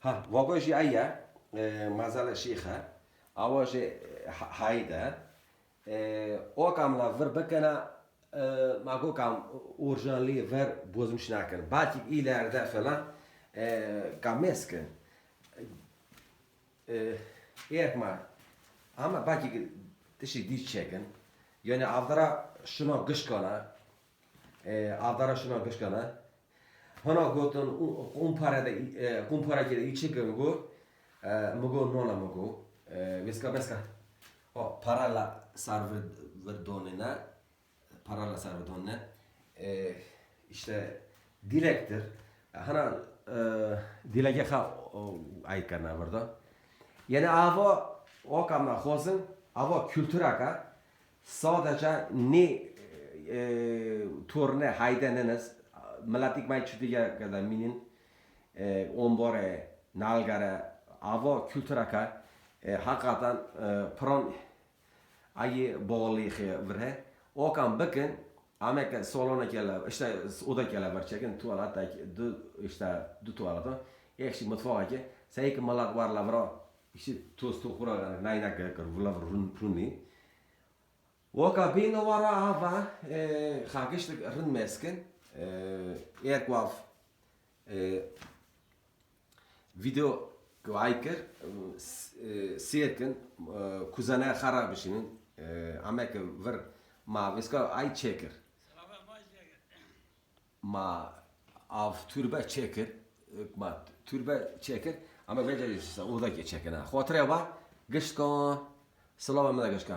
Ha, vagoji ayya, e, mazala şiha, avaji hayda, e, o kamla vir bekena, e, mago kam orijinali ver bozmuş nakin. Belki ileride falan, e, kameskin. E, Erkma, ama belki dişi diş çekin. Yani avdara şuna gışkana, e, avdara şuna gışkana. Hana gotun kumpara da kumpara kere içikin go, e, mugo nona mugo, e, viska beska. O parala sarvı verdonina, parala sarvı donne. E, işte dilektir. Hana e, dilege ha karna vardı. Yani avo o kamna hozun, avo kültüraka sadece ne e, turne haydeneniz melatik may çütüge kadar minin e, ombore nalgara avo kültüraka e, hakikaten e, pron ayı bağlı vre o kan bakın Amerika salona kela işte oda kela var çekin tuvalet da du işte du tuvalet ekşi mutfağa ki say ki malak var la vra işte toz to kura nayna ka kar vula run runi Oka bino vara ava e khagishlik run meskin e erkwaf e video gwaiker sirken kuzana kharabishinin amek ver ma viska ay checker ma av türbe checker ma türbe checker ama bence işte o da checker ha. Xotre va gishko salama ma gishka